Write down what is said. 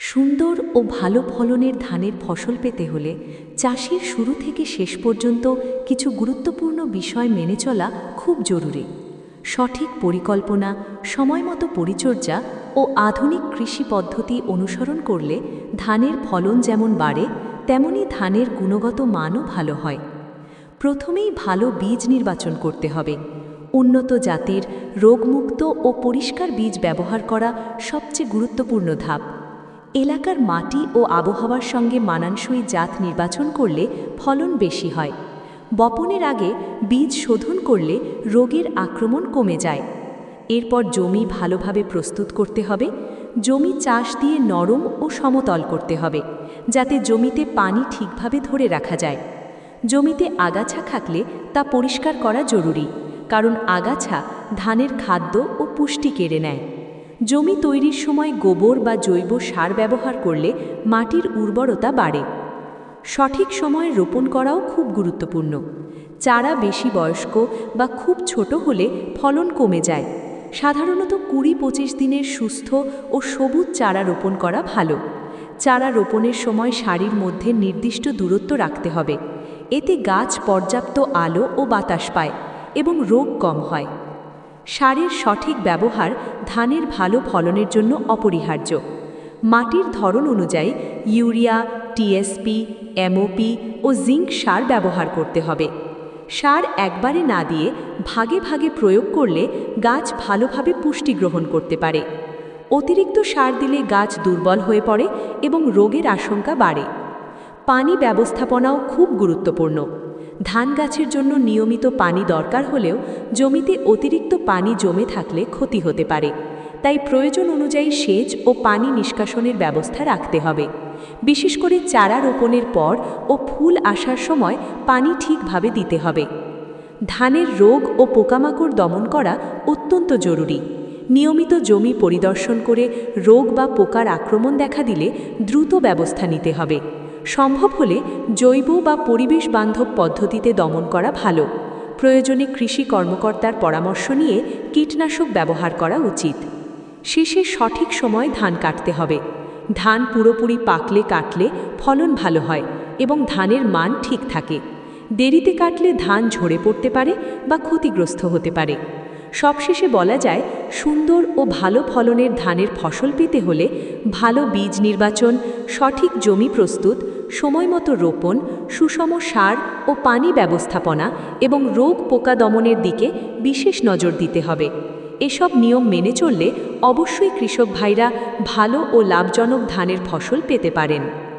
সুন্দর ও ভালো ফলনের ধানের ফসল পেতে হলে চাষির শুরু থেকে শেষ পর্যন্ত কিছু গুরুত্বপূর্ণ বিষয় মেনে চলা খুব জরুরি। সঠিক পরিকল্পনা, সময়মতো পরিচর্যা ও আধুনিক কৃষি পদ্ধতি অনুসরণ করলে ধানের ফলন যেমন বাড়ে, তেমনি ধানের গুণগত মানও ভালো হয়। প্রথমেই ভালো বীজ নির্বাচন করতে হবে। উন্নত জাতের রোগমুক্ত ও পরিষ্কার বীজ ব্যবহার করা সবচেয়ে গুরুত্বপূর্ণ ধাপ। এলাকার মাটি ও আবহাওয়ার সঙ্গে মানানসই জাত নির্বাচন করলে ফলন বেশি হয়। বপনের আগে বীজ শোধন করলে রোগের আক্রমণ কমে যায়। এরপর জমি ভালোভাবে প্রস্তুত করতে হবে, জমি চাষ দিয়ে নরম ও সমতল করতে হবে, যাতে জমিতে পানি ঠিকভাবে ধরে রাখা যায়। জমিতে আগাছা থাকলে তা পরিষ্কার করা জরুরি, কারণ আগাছা ধানের খাদ্য ও পুষ্টি কেড়ে নেয়। জমি তৈরির সময় গোবর বা জৈব সার ব্যবহার করলে মাটির উর্বরতা বাড়ে। সঠিক সময়ে রোপণ করাও খুব গুরুত্বপূর্ণ। চারা বেশি বয়স্ক বা খুব ছোট হলে ফলন কমে যায়। সাধারণত কুড়ি পঁচিশ দিনের সুস্থ ও সবুজ চারা রোপণ করা ভালো। চারা রোপণের সময় সারির মধ্যে নির্দিষ্ট দূরত্ব রাখতে হবে। এতে গাছ পর্যাপ্ত আলো ও বাতাস পায় এবং রোগ কম হয়। সারের সঠিক ব্যবহার ধানের ভালো ফলনের জন্য অপরিহার্য। মাটির ধরন অনুযায়ী ইউরিয়া টিএসপি এমওপি ও জিঙ্ক সার ব্যবহার করতে হবে। সার একবারে না দিয়ে ভাগে ভাগে প্রয়োগ করলে গাছ ভালোভাবে পুষ্টি গ্রহণ করতে পারে। অতিরিক্ত সার দিলে গাছ দুর্বল হয়ে পড়ে এবং রোগের আশঙ্কা বাড়ে। পানি ব্যবস্থাপনাও খুব গুরুত্বপূর্ণ। ধান গাছের জন্য নিয়মিত পানি দরকার হলেও জমিতে অতিরিক্ত পানি জমে থাকলে ক্ষতি হতে পারে। তাই প্রয়োজন অনুযায়ী সেচ ও পানি নিষ্কাশনের ব্যবস্থা রাখতে হবে। বিশেষ করে চারা রোপণের পর ও ফুল আসার সময় পানি ঠিকভাবে দিতে হবে। ধানের রোগ ও পোকামাকড় দমন করা অত্যন্ত জরুরি। নিয়মিত জমি পরিদর্শন করে রোগ বা পোকার আক্রমণ দেখা দিলে দ্রুত ব্যবস্থা নিতে হবে। সম্ভব হলে জৈব বা পরিবেশ বান্ধব পদ্ধতিতে দমন করা ভালো। প্রয়োজনে কৃষি কর্মকর্তার পরামর্শ নিয়ে কীটনাশক ব্যবহার করা উচিত। শেষে সঠিক সময় ধান কাটতে হবে। ধান পুরোপুরি পাকলে কাটলে ফলন ভালো হয় এবং ধানের মান ঠিক থাকে। দেরিতে কাটলে ধান ঝরে পড়তে পারে বা ক্ষতিগ্রস্ত হতে পারে। সবশেষে বলা যায় সুন্দর ও ভালো ফলনের ধানের ফসল পেতে হলে ভালো বীজ নির্বাচন, সঠিক জমি প্রস্তুত, সময়মতো রোপণ, সুষম সার ও পানি ব্যবস্থাপনা এবং রোগ পোকা দমনের দিকে বিশেষ নজর দিতে হবে। এসব নিয়ম মেনে চললে অবশ্যই কৃষক ভাইরা ভালো ও লাভজনক ধানের ফসল পেতে পারেন।